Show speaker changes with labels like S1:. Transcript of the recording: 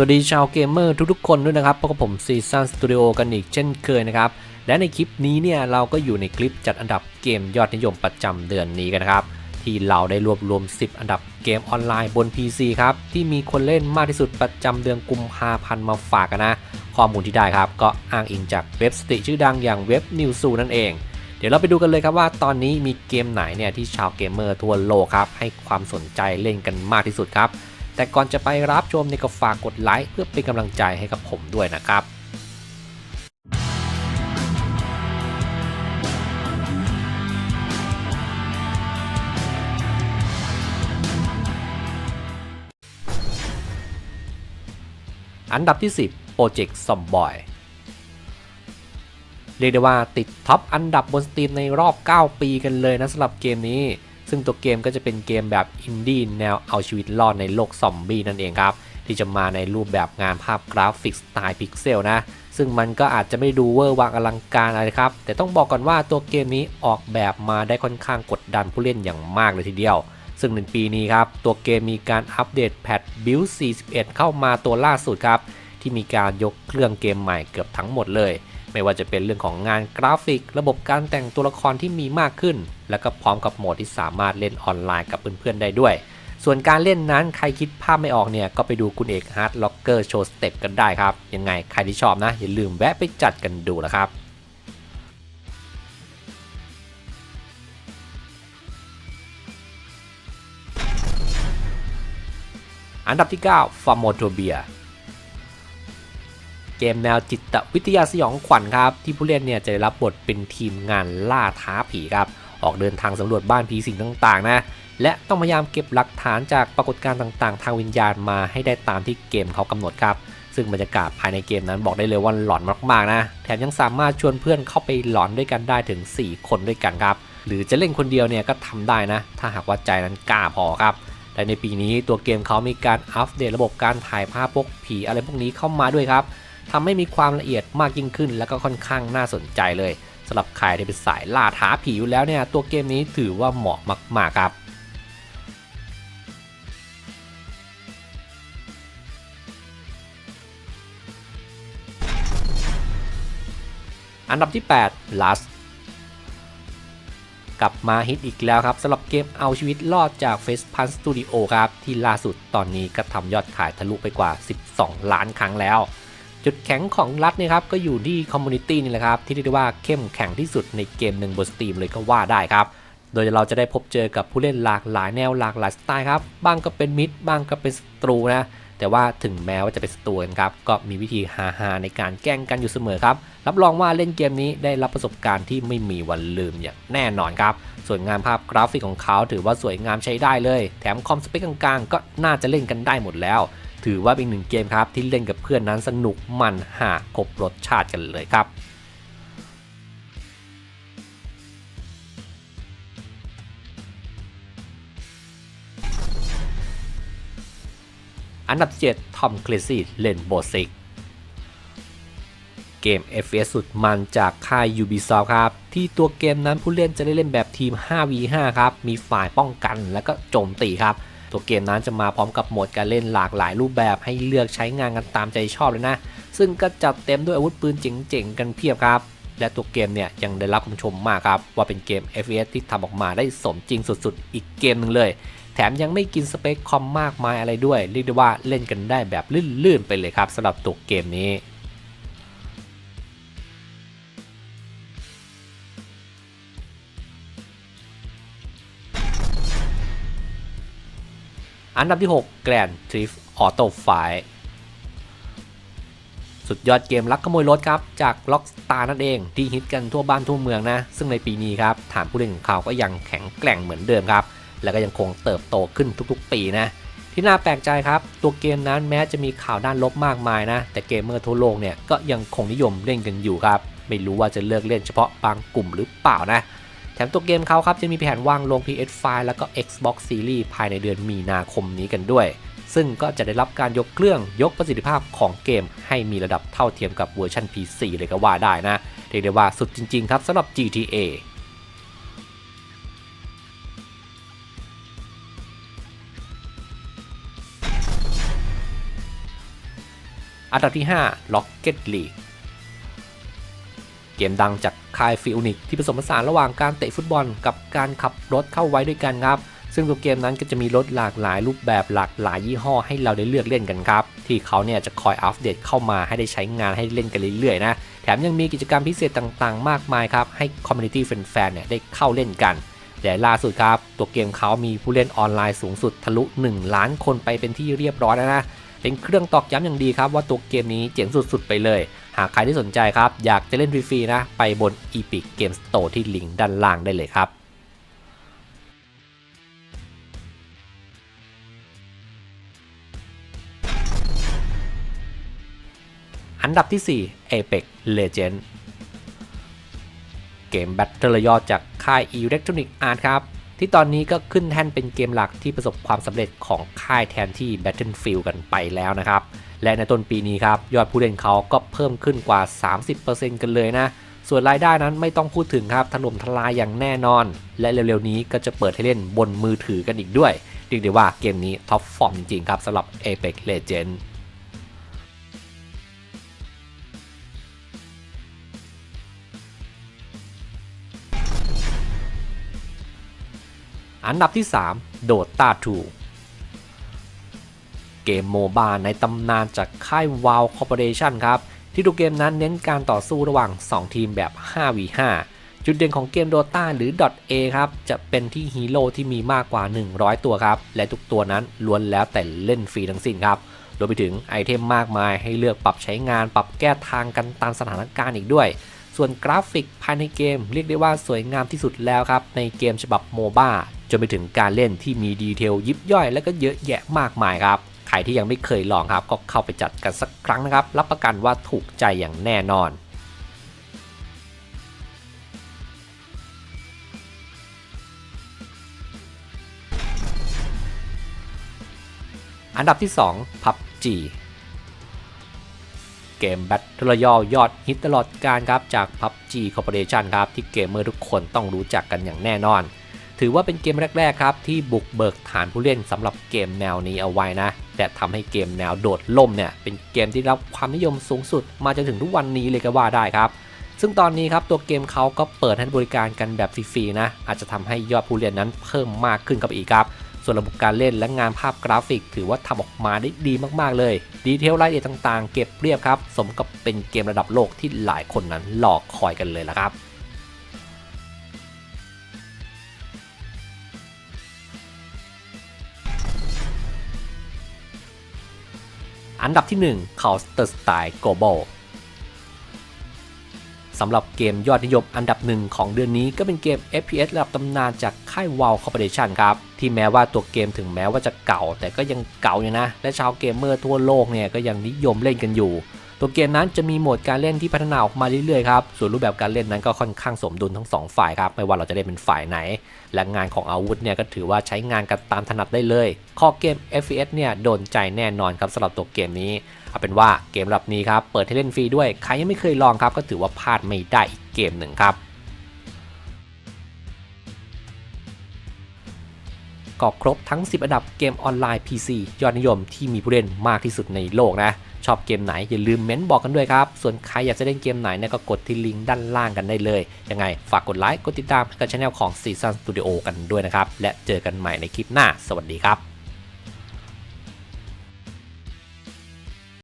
S1: สวัสดีชาวเกมเมอร์ทุกๆคนด้วยนะครับพบกับผมซีซันสตูดิโอกันอีกเช่นเคยนะครับ และในคลิปนี้เนี่ยเราก็อยู่ในคลิปจัดอันดับเกมยอดนิยมประจำเดือนนี้กันครับ ที่เราได้รวบรวม 10 อันดับเกมออนไลน์บน PC ครับ ที่มีคนเล่นมากที่สุดประจำเดือนกุมภาพันธ์มาฝากกันนะ ข้อมูลที่ได้ครับก็อ้างอิงจากเว็บสติชื่อดังอย่างเว็บนิวซูนั่นเอง เดี๋ยวเราไปดูกันเลยครับว่าตอนนี้มีเกมไหนเนี่ยที่ชาวเกมเมอร์ทั่วโลกครับให้ความสนใจเล่นกันมากที่สุดครับ แต่ก่อนจะไปรับชมเนี่ยก็ฝากกดไลค์เพื่อเป็นกำลังใจให้กับผมด้วยนะครับอันดับที่ 10 Project Zomboy เรียกได้ว่าติดท็อปอันดับบนสตรีมในรอบ 9 ปีกันเลยนะสำหรับเกมนี้ ซึ่งตัวเกมก็จะเป็นเกมแบบอินดี้แนวเอาชีวิตรอดในโลกซอมบี้นั่นเองครับ ที่จะมาในรูปแบบงานภาพกราฟิกสไตล์พิกเซลนะ ซึ่งมันก็อาจจะไม่ดูเวอร์วังอลังการอะไรครับ แต่ต้องบอกก่อนว่าตัวเกมนี้ออกแบบมาได้ค่อนข้างกดดันผู้เล่นอย่างมากเลยทีเดียว ซึ่งในปีนี้ครับตัวเกมมีการอัปเดตแพทบิล41 เข้ามาตัวล่าสุดครับที่มีการยกเครื่องเกมใหม่เกือบทั้งหมดเลย ไม่ว่าจะเป็นเรื่องของงานกราฟิก ระบบการแต่งตัวละครที่มีมากขึ้น และก็พร้อมกับโหมดที่สามารถเล่นออนไลน์กับเพื่อนๆได้ด้วย ส่วนการเล่นนั้นใครคิดภาพไม่ออกเนี่ย ก็ไปดูคุณเอกฮาร์ดล็อกเกอร์โชว์สเต็ปกันได้ครับ ยังไงใครที่ชอบนะ อย่าลืมแวะไปจัดกันดูนะครับอันดับที่9 f a r m o t o b i a เกมแนวจิตวิทยาสยองขวัญครับ ที่ผู้เล่นเนี่ยจะได้รับบทเป็นทีมงานล่าท้าผีครับ ออกเดินทางสำรวจบ้านผีสิงต่างๆ นะ และต้องพยายามเก็บหลักฐานจากปรากฏการณ์ต่างๆ ทางวิญญาณมาให้ได้ตามที่เกมเขากำหนดครับ ซึ่งบรรยากาศภายในเกมนั้นบอกได้เลยว่าหลอนมากๆนะ แถมยังสามารถชวนเพื่อนเข้าไปหลอนด้วยกันได้ถึง 4 คนด้วยกันครับ หรือจะเล่นคนเดียวเนี่ยก็ทำได้นะ ถ้าหากว่าใจนั้นกล้าพอครับและในปีนี้ตัวเกมเขามีการอัปเดตระบบการถ่ายภาพพวกผีอะไรพวกนี้เข้ามาด้วยครับ ทำให้มีความละเอียดมากยิ่งขึ้น และก็ค่อนข้างน่าสนใจเลยสำหรับใครที่เป็นสายล่าท้าผีอยู่แล้วเนี่ยตัวเกมนี้ถือว่าเหมาะมากๆครับอันดับที่ 8 Last กลับมาฮิตอีกแล้วครับสำหรับเกมเอาชีวิตรอดจาก Face p u n Studio ครับ ที่ล่าสุดตอนนี้ก็ทำยอดขายทะลุไปกว่า 12 ล้านครั้งแล้ว จุดแข็งของรัฐเนี่ยครับก็อยู่ที่คอมมูนิตี้นี่แหละครับ ที่เรียกได้ว่าเข้มแข็งที่สุดในเกมหนึ่งบนสตรีมเลยก็ว่าได้ครับ โดยเราจะได้พบเจอกับผู้เล่นหลากหลายแนวหลากหลายสไตล์ครับบ้างก็เป็นมิดบ้างก็เป็นศัตรูนะแต่ว่าถึงแม้ว่าจะเป็นศัตรูกันครับก็มีวิธีฮาๆในการแกล้งกันอยู่เสมอครับรับรองว่าเล่นเกมนี้ได้รับประสบการณ์ที่ไม่มีวันลืมอย่างแน่นอนครับส่วนงานภาพกราฟิกของเขาถือว่าสวยงามใช้ได้เลย แถมคอมสเปคกลางๆ ก็น่าจะเล่นกันได้หมดแล้ว ถือว่าเป็นหนึ่งเกมครับที่เล่นกับเพื่อนนั้นสนุกมันหาครบรสชาติกันเลยครับอันดับ7 Tom Clancy เล่นโบสิก เกม FPS สุดมันจากค่าย Ubisoft ครับ ที่ตัวเกมนั้นผู้เล่นจะได้เล่นแบบทีม 5v5 ครับ มีฝ่ายป้องกันและก็โจมตีครับ ตัวเกมนั้นจะมาพร้อมกับโหมดการเล่นหลากหลายรูปแบบให้เลือกใช้งานกันตามใจชอบเลยนะ ซึ่งก็จัดเต็มด้วยอาวุธปืนเจ๋งๆ กันเพียบครับ และตัวเกมเนี่ยยังได้รับคำชมมากครับ ว่าเป็นเกม FPS ที่ทำออกมาได้สมจริงสุดๆ อีกเกมหนึ่งเลย แถมยังไม่กินสเปคคอมมากมายอะไรด้วย เรียกได้ว่าเล่นกันได้แบบลื่นๆไปเลยครับสำหรับตัวเกมนี้ อันดับที่ 6 Grand Theft Auto 5สุดยอดเกมลักขโมยรถครับ จาก Rockstar นั่นเอง ที่ฮิตกันทั่วบ้านทั่วเมืองนะ ซึ่งในปีนี้ครับ ฐานผู้เล่นของเขาก็ยังแข็งแกร่งเหมือนเดิมครับ แล้วก็ยังคงเติบโตขึ้นทุกๆ ปีนะ ที่น่าแปลกใจครับ ตัวเกมนั้นแม้จะมีข่าวด้านลบมากมายนะ แต่เกมเมอร์ทั่วโลกเนี่ยก็ยังคงนิยมเล่นกันอยู่ครับ ไม่รู้ว่าจะเลิกเล่นเฉพาะบางกลุ่มหรือเปล่านะ แถมตัวเกมเขาครับจะมีแผนวางลง PS5 แล้วก็ Xbox Series ภายในเดือนมีนาคมนี้กันด้วย ซึ่งก็จะได้รับการยกเครื่องยกประสิทธิภาพของเกม ให้มีระดับเท่าเทียมกับเวอร์ชัน PC เลยก็ว่าได้นะเรียกได้ว่าสุดจริง ๆ ครับสำหรับ GTA อันดับที่ 5 Rocket League เกมดังจากค่ายฟิลนิกที่ผสมผสานระหว่างการเตะฟุตบอลกับการขับรถเข้าไว้ด้วยกันครับซึ่งตัวเกมนั้นก็จะมีรถหลากหลายรูปแบบหลากหลายยี่ห้อให้เราได้เลือกเล่นกันครับ ที่เขาเนี่ยจะคอยอัปเดตเข้ามาให้ได้ใช้งานให้เล่นกันเรื่อยๆนะ แถมยังมีกิจกรรมพิเศษต่างๆ มากมายครับ ให้คอมมูนิตี้แฟนๆเนี่ยได้เข้าเล่นกัน แต่ล่าสุดครับ ตัวเกมเขามีผู้เล่นออนไลน์สูงสุดทะลุ 1 ล้านคนไปเป็นที่เรียบร้อยแล้วนะเป็นเครื่องตอกย้ำอย่างดีครับว่าตัวเกมนี้เจ๋งสุดๆไปเลย หากใครที่สนใจครับ อยากจะเล่นฟรีๆนะ ไปบน Epic Game Store ที่ลิงก์ด้านล่างได้เลยครับอันดับที่ 4 Apex legend เกม Battle Royale จากค่าย Electronic Arts ครับ ที่ตอนนี้ก็ขึ้นแท่นเป็นเกมหลักที่ประสบความสำเร็จของค่ายแทนที่ Battlefield กันไปแล้วนะครับ และในต้นปีนี้ครับยอดผู้เล่นเขาก็เพิ่มขึ้นกว่า 30%กันเลยนะ ส่วนรายได้นั้นไม่ต้องพูดถึงครับถล่มทลายอย่างแน่นอน และเร็วๆนี้ก็จะเปิดให้เล่นบนมือถือกันอีกด้วยเรียกได้ว่าเกมนี้ท็อปฟอร์มจริงๆครับสำหรับ Apex Legends อันดับที่3 Dota 2 เกมโมบาในตำนานจากค่าย WoW Corporation ครับ ที่ตัวเกมนั้นเน้นการต่อสู้ระหว่าง 2 ทีมแบบ 5v5 จุดเด่นของเกม Dota หรือ .a ครับ จะเป็นที่ฮีโร่ที่มีมากกว่า 100 ตัวครับ และทุกตัวนั้นล้วนแล้วแต่เล่นฟรีทั้งสิ้นครับรวมไปถึงไอเทมมากมายให้เลือกปรับใช้งานปรับแก้ทางกันตามสถานการณ์อีกด้วย ส่วนกราฟิกภายในเกมเรียกได้ว่าสวยงามที่สุดแล้วครับ ในเกมฉบับโมบ้าจนไปถึงการเล่นที่มีดีเทลยิบย่อยและก็เยอะแยะมากมายครับ ใครที่ยังไม่เคยลองครับ ก็เข้าไปจัดกันสักครั้งนะครับ รับประกันว่าถูกใจอย่างแน่นอนอันดับที่ 2 PUBG เกม Battle Royale ยอดฮิตตลอดการครับจาก PUBG Corporation ครับที่เกมเมอร์ทุกคนต้องรู้จักกันอย่างแน่นอน ถือว่าเป็นเกมแรก ๆ ครับ ที่บุกเบิกฐานผู้เล่นสำหรับเกมแนวนี้เอาไว้นะ แต่ทำให้เกมแนวโดดล่มเนี่ยเป็นเกมที่รับความนิยมสูงสุดมาจนถึงทุกวันนี้เลยก็ว่าได้ครับ ซึ่งตอนนี้ครับตัวเกมเขาก็เปิดให้บริการกันแบบฟรีๆนะอาจจะทำให้ยอดผู้เล่นนั้นเพิ่มมากขึ้นกับอีกครับส่วนระบบการเล่นและงานภาพกราฟิก ถือว่าทำออกมาได้ดีมากๆเลย ดีเทลรายละเอียดต่างๆ เก็บเรียบครับ สมกับเป็นเกมระดับโลกที่หลายคนนั้นหลอกคอยกันเลยละครับ อันดับที่ 1 Counter Strike Global สำหรับเกมยอดนิยมอันดับหนึ่งของเดือนนี้ก็เป็นเกม FPS ระดับตำนานจากค่าย WoW Corporation ครับ ที่แม้ว่าตัวเกมถึงแม้ว่าจะเก่า แต่ก็ยังเก่าอยู่นะ และชาวเกมเมอร์ทั่วโลกเนี่ยก็ยังนิยมเล่นกันอยู่ ตัวเกมนั้นจะมีโหมดการเล่นที่พัฒนาออกมาเรื่อยๆครับ ส่วนรูปแบบการเล่นนั้นก็ค่อนข้างสมดุลทั้งสองฝ่ายครับ ไม่ว่าเราจะเล่นเป็นฝ่ายไหน และงานของอาวุธเนี่ยก็ถือว่าใช้งานกันตามถนัดได้เลย ข้อเกม FPS เนี่ยโดนใจแน่นอนครับสำหรับตัวเกมนี้ เอาเป็นว่าเกมระดับนี้ครับ เปิดให้เล่นฟรีด้วย ใครยังไม่เคยลองครับ ก็ถือว่าพลาดไม่ได้อีกเกมหนึ่งครับ ก็ครบทั้ง 10 อันดับเกมออนไลน์ PC ยอดนิยมที่มีผู้เล่นมากที่สุดในโลกนะ ชอบเกมไหนอย่าลืมเม้นบอกกันด้วยครับ ส่วนใครอยากจะเล่นเกมไหนเนี่ยก็กดที่ลิงก์ด้านล่างกันได้เลย ยังไงฝากกดไลค์ กดติดตามกับช่องของ Season Studio กันด้วยนะครับ และเจอกันใหม่ในคลิปหน้า สวัสดีครับ